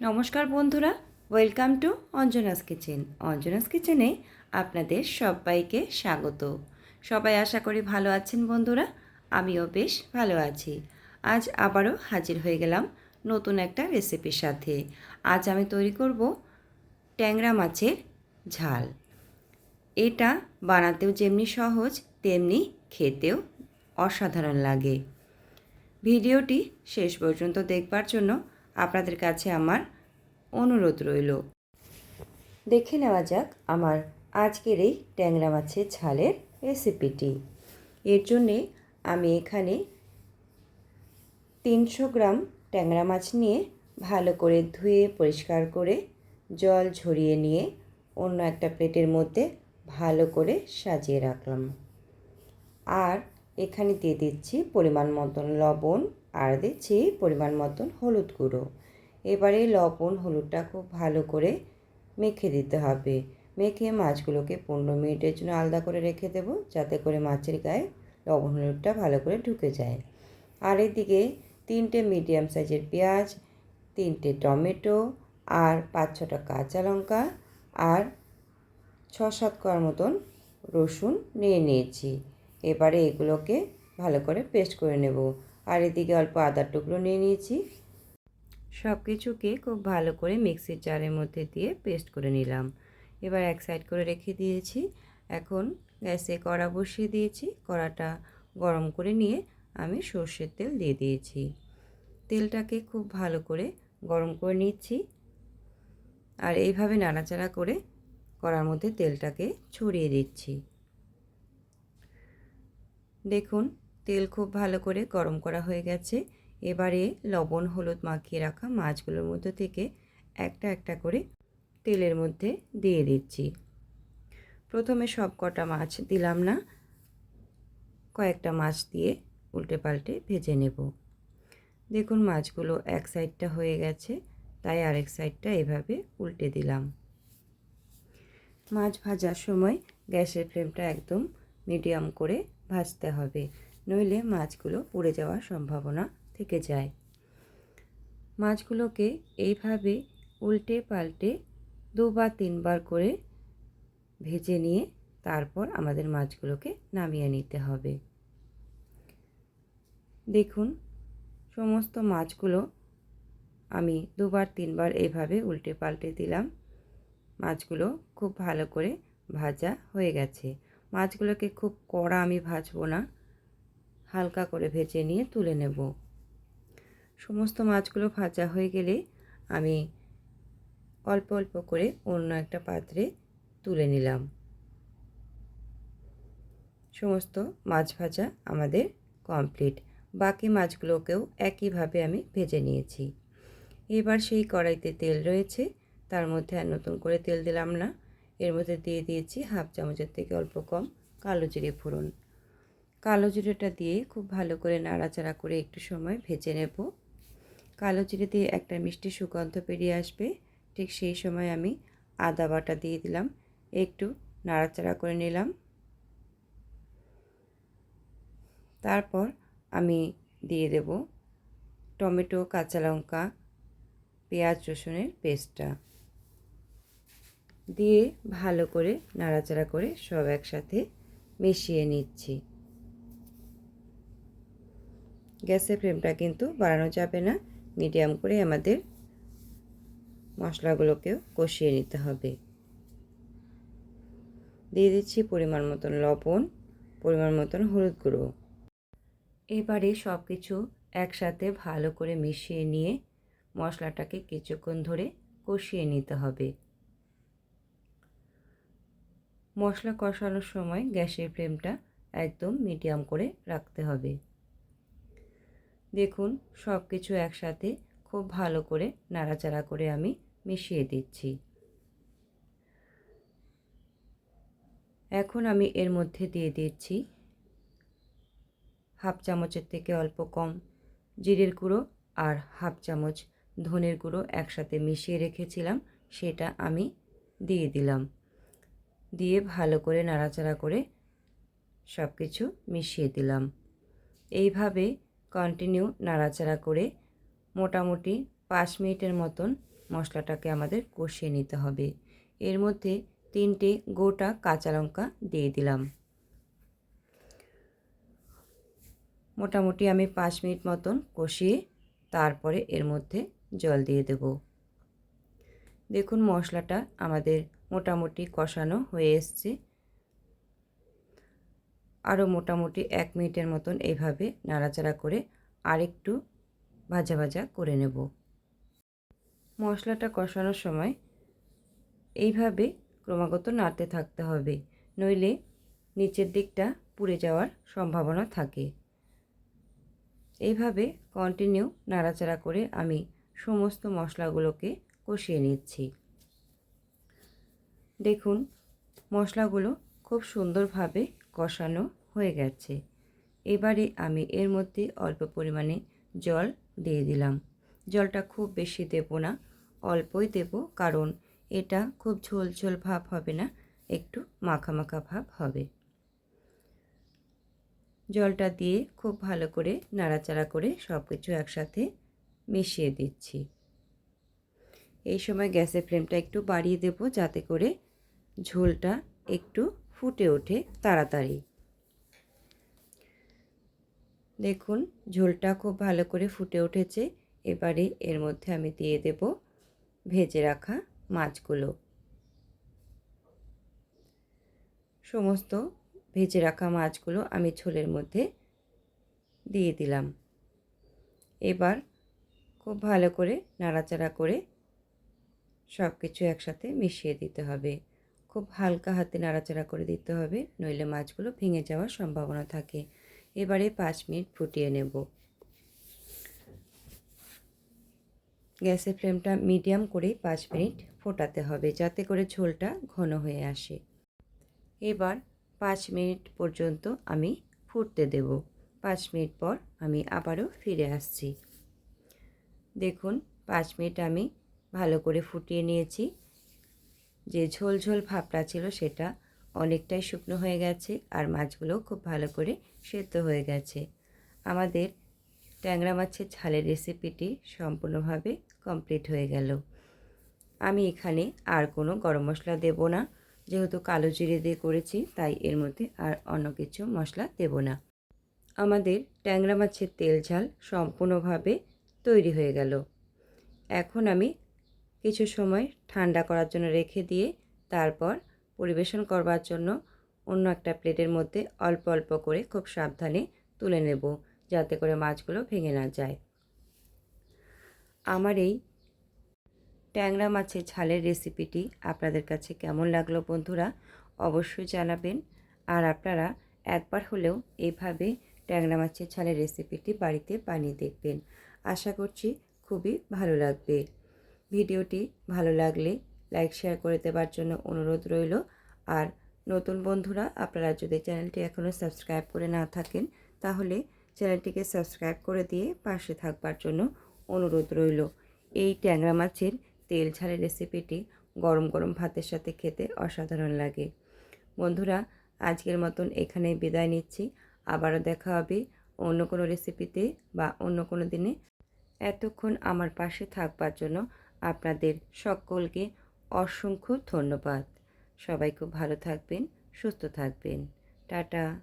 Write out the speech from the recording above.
নমস্কার বন্ধুরা, welcome to Anjana's kitchen. Anjana's কিচেনে আপনাদের সবাইকে স্বাগত। সবাই আশা করি ভালো আছেন বন্ধুরা, আমিও বেশ ভালো আছি। আজ আবারও হাজির হয়ে গেলাম নতুন একটা রেসিপির সাথে। আজ আমি তৈরি করব ট্যাংরা মাছের ঝাল। এটা বানাতেও যেমনি সহজ, তেমনি খেতেও অসাধারণ লাগে। ভিডিওটি শেষ পর্যন্ত দেখবার জন্য আপনাদের কাছে আমার অনুরোধ রইল। দেখে নেওয়া যাক আমার আজকের এই ট্যাংরা মাছের ঝালের রেসিপিটি। এর জন্যে আমি এখানে তিনশো গ্রাম ট্যাংরা মাছ নিয়ে ভালো করে ধুয়ে, পরিষ্কার করে, জল ঝরিয়ে নিয়ে অন্য একটা প্লেটের মধ্যে ভালো করে সাজিয়ে রাখলাম। আর এখানে দিয়ে দিচ্ছি পরিমাণ মতন লবণ আর দিচ্ছি পরিমাণ মতন হলুদ গুঁড়ো। এবারে লবণ হলুদটা খুব ভালো করে মেখে দিতে হবে। মেখে মাছগুলোকে পনেরো মিনিটের জন্য আলাদা করে রেখে দেব, যাতে করে মাছের গায়ে লবণ হলুদটা ভালো করে ঢুকে যায়। আর এদিকে তিনটে মিডিয়াম সাইজের পেঁয়াজ, তিনটে টমেটো আর পাঁচ ছটা কাঁচা লঙ্কা আর ছ সাত করার মতন রসুন নিয়ে নিয়েছি। এবারে এগুলোকে ভালো করে পেস্ট করে নেব। আর এদিকে অল্প আদার টুকরো নিয়ে নিয়েছি। সব কিছুকে খুব ভালো করে মিক্সির জারের মধ্যে দিয়ে পেস্ট করে নিলাম। এবার এক সাইড করে রেখে দিয়েছি। এখন গ্যাসে কড়া বসিয়ে দিয়েছি। কড়াটা গরম করে নিয়ে আমি সর্ষের তেল দিয়ে দিয়েছি। তেলটাকে খুব ভালো করে গরম করে নিচ্ছি। আর এইভাবে নাড়াচাড়া করে কড়ার মধ্যে তেলটাকে ছড়িয়ে দিচ্ছি। দেখুন তেল খুব ভালো করে গরম করা হয়ে গেছে। এবারে লবণ, হলুদ মাখিয়ে রাখা মাছগুলোর মধ্যে থেকে একটা একটা করে তেলের মধ্যে দিয়ে দিচ্ছি। প্রথমে সব কটা মাছ দিলাম না, কয়েকটা মাছ দিয়ে উল্টে পাল্টে ভেজে নেব। দেখুন মাছগুলো এক সাইডটা হয়ে গেছে, তাই আরেক সাইডটা এভাবে উল্টে দিলাম। মাছ ভাজার সময় গ্যাসের ফ্লেমটা একদম মিডিয়াম করে ভাজতে হবে। নইলে মাছগুলো পুড়ে যাওয়ার সম্ভাবনা থেকে যায়। মাছগুলোকে এইভাবে উল্টে পাল্টে দুবার তিনবার করে ভেজে নিয়ে তারপর আমাদের মাছগুলোকে নামিয়ে নিতে হবে। দেখুন, সমস্ত মাছগুলো আমি দুবার তিনবার এইভাবে উল্টে পাল্টে দিলাম। মাছগুলো খুব ভালো করে ভাজা হয়ে গেছে। মাছগুলোকে খুব কড়া আমি ভাজবো না। হালকা করে ভেজে নিয়ে তুলে নেব। সমস্ত মাছগুলো ভাজা হয়ে গেলে আমি অল্প অল্প করে অন্য একটা পাত্রে তুলে নিলাম। সমস্ত মাছ ভাজা আমাদের কমপ্লিট। বাকি মাছগুলোকেও একইভাবে আমি ভেজে নিয়েছি। এবার সেই কড়াইতে তেল রয়েছে, তার মধ্যে আর নতুন করে তেল দিলাম না। এর মধ্যে দিয়ে দিয়েছি হাফ চামচের থেকে অল্প কম কালো জিরে ফোড়ন। কালো জিরেটা দিয়ে খুব ভালো করে নাড়াচাড়া করে একটু সময় ভেজে নেব। কালো জিরে দিয়ে একটা মিষ্টি সুগন্ধ বেরিয়ে আসবে। ঠিক সেই সময় আমি আদা বাটা দিয়ে দিলাম। একটু নাড়াচাড়া করে নিলাম। তারপর আমি দিয়ে দেব টমেটো, কাঁচা লঙ্কা, পেঁয়াজ, রসুনের পেস্টটা। দিয়ে ভালো করে নাড়াচাড়া করে সব একসাথে মিশিয়ে নিচ্ছি। গ্যাসের ফ্লেমটা কিন্তু বাড়ানো যাবে না। মিডিয়াম করে আমাদের মশলাগুলোকেও কষিয়ে নিতে হবে। দিয়ে দিচ্ছি পরিমাণ মতন লবণ, পরিমাণ মতন হলুদ গুঁড়ো। এবারে সব কিছু একসাথে ভালো করে মিশিয়ে নিয়ে মশলাটাকে কিছুক্ষণ ধরে কষিয়ে নিতে হবে। মশলা কষানোর সময় গ্যাসের ফ্লেমটা একদম মিডিয়াম করে রাখতে হবে। দেখুন সব কিছু একসাথে খুব ভালো করে নাড়াচাড়া করে আমি মিশিয়ে দিচ্ছি। এখন আমি এর মধ্যে দিয়ে দিচ্ছি হাফ চামচের থেকে অল্প কম জিরের গুঁড়ো আর হাফ চামচ ধনের গুঁড়ো একসাথে মিশিয়ে রেখেছিলাম, সেটা আমি দিয়ে দিলাম। দিয়ে ভালো করে নাড়াচাড়া করে সব কিছু মিশিয়ে দিলাম। এইভাবে কন্টিনিউ নাড়াচাড়া করে মোটামুটি পাঁচ মিনিটের মতন মশলাটাকে আমাদের কষিয়ে নিতে হবে। এর মধ্যে তিনটে গোটা কাঁচা লঙ্কা দিয়ে দিলাম। মোটামুটি আমি পাঁচ মিনিট মতন কষিয়ে তারপরে এর মধ্যে জল দিয়ে দেব। দেখুন মশলাটা আমাদের মোটামুটি কষানো হয়ে এসছে। আরও মোটামুটি এক মিনিটের মতন এইভাবে নাড়াচাড়া করে আরেকটু ভাজা ভাজা করে নেব। মশলাটা কষানোর সময় এইভাবে ক্রমাগত নাড়তে থাকতে হবে, নইলে নিচের দিকটা পুড়ে যাওয়ার সম্ভাবনা থাকে। এইভাবে কন্টিনিউ নাড়াচাড়া করে আমি সমস্ত মশলাগুলোকে কষিয়ে নিচ্ছি। দেখুন, মশলাগুলো খুব সুন্দরভাবে কষানো হয়ে গেছে। এবারে আমি এর মধ্যে অল্প পরিমাণে জল দিয়ে দিলাম। জলটা খুব বেশি দেব না, অল্পই দেব কারণ এটা খুব ঝোল ঝোল ভাব হবে না, একটু মাখা মাখা ভাব হবে। জলটা দিয়ে খুব ভালো করে নাড়াচাড়া করে সব কিছু একসাথে মিশিয়ে দিচ্ছি। এই সময় গ্যাসের ফ্লেমটা একটু বাড়িয়ে দেব যাতে করে ঝোলটা একটু ফুটে ওঠে তাড়াতাড়ি। দেখুন, ঝোলটা খুব ভালো করে ফুটে উঠেছে। এবারে এর মধ্যে আমি দিয়ে দেব ভেজে রাখা মাছগুলো। সমস্ত ভেজে রাখা মাছগুলো আমি ঝোলের মধ্যে দিয়ে দিলাম। এবার খুব ভালো করে নাড়াচাড়া করে সব কিছু একসাথে মিশিয়ে দিতে হবে। খুব হালকা হাতে নাড়াচাড়া করে দিতে হবে, নইলে মাছগুলো ভেঙে যাওয়ার সম্ভাবনা থাকে। এবারে পাঁচ মিনিট ফুটিয়ে নেব। গ্যাসের ফ্লেমটা মিডিয়াম করেই পাঁচ মিনিট ফোটাতে হবে, যাতে করে ঝোলটা ঘন হয়ে আসে। এবার পাঁচ মিনিট পর্যন্ত আমি ফুটতে দেব। পাঁচ মিনিট পর আমি আবারও ফিরে আসছি। দেখুন, পাঁচ মিনিট আমি ভালো করে ফুটিয়ে নিয়েছি। যে ঝোল ঝোল ভাবটা ছিল সেটা অনেকটাই শুকনো হয়ে গেছে আর মাছগুলো খুব ভালো করে সেদ্ধ হয়ে গেছে। আমাদের ট্যাংরা মাছের ঝালের রেসিপিটি সম্পূর্ণভাবে কমপ্লিট হয়ে গেল। আমি এখানে আর কোনো গরম মশলা দেব না। যেহেতু কালো জিরে দিয়ে করেছি, তাই এর মধ্যে আর অন্য কিছু মশলা দেব না। আমাদের ট্যাংরা মাছের তেল ঝাল সম্পূর্ণভাবে তৈরি হয়ে গেল। এখন আমি কিছু সময় ঠান্ডা করার জন্য রেখে দিয়ে তারপর পরিবেশন করবার জন্য অন্য একটা প্লেটের মধ্যে অল্প অল্প করে খুব সাবধানে তুলে নেব, যাতে করে মাছগুলো ভেঙে না যায়। আমার এই ট্যাংরা মাছের ঝালের রেসিপিটি আপনাদের কাছে কেমন লাগল বন্ধুরা অবশ্যই জানাবেন। আর আপনারা একবার হলেও এইভাবে ট্যাংরা মাছের ঝালের রেসিপিটি বাড়িতে বানিয়ে দেখবেন। আশা করছি খুবই ভালো লাগবে। ভিডিওটি ভালো লাগলে লাইক, শেয়ার করে দেওয়ার জন্য অনুরোধ রইল। আর নতুন বন্ধুরা, আপনারা যদি চ্যানেলটি এখনও সাবস্ক্রাইব করে না থাকেন, তাহলে চ্যানেলটিকে সাবস্ক্রাইব করে দিয়ে পাশে থাকবার জন্য অনুরোধ রইল। এই ট্যাংরা মাছের তেল ঝালের রেসিপিটি গরম গরম ভাতের সাথে খেতে অসাধারণ লাগে। বন্ধুরা, আজকের মতন এখানে বিদায় নিচ্ছি। আবারও দেখা হবে অন্য কোনো রেসিপিতে বা অন্য কোনো দিনে। এতক্ষণ আমার পাশে থাকবার জন্য আপনাদের সকলকে অসংখ্য ধন্যবাদ। সবাই খুব ভালো থাকবেন সুস্থ থাকবেন। টাটা।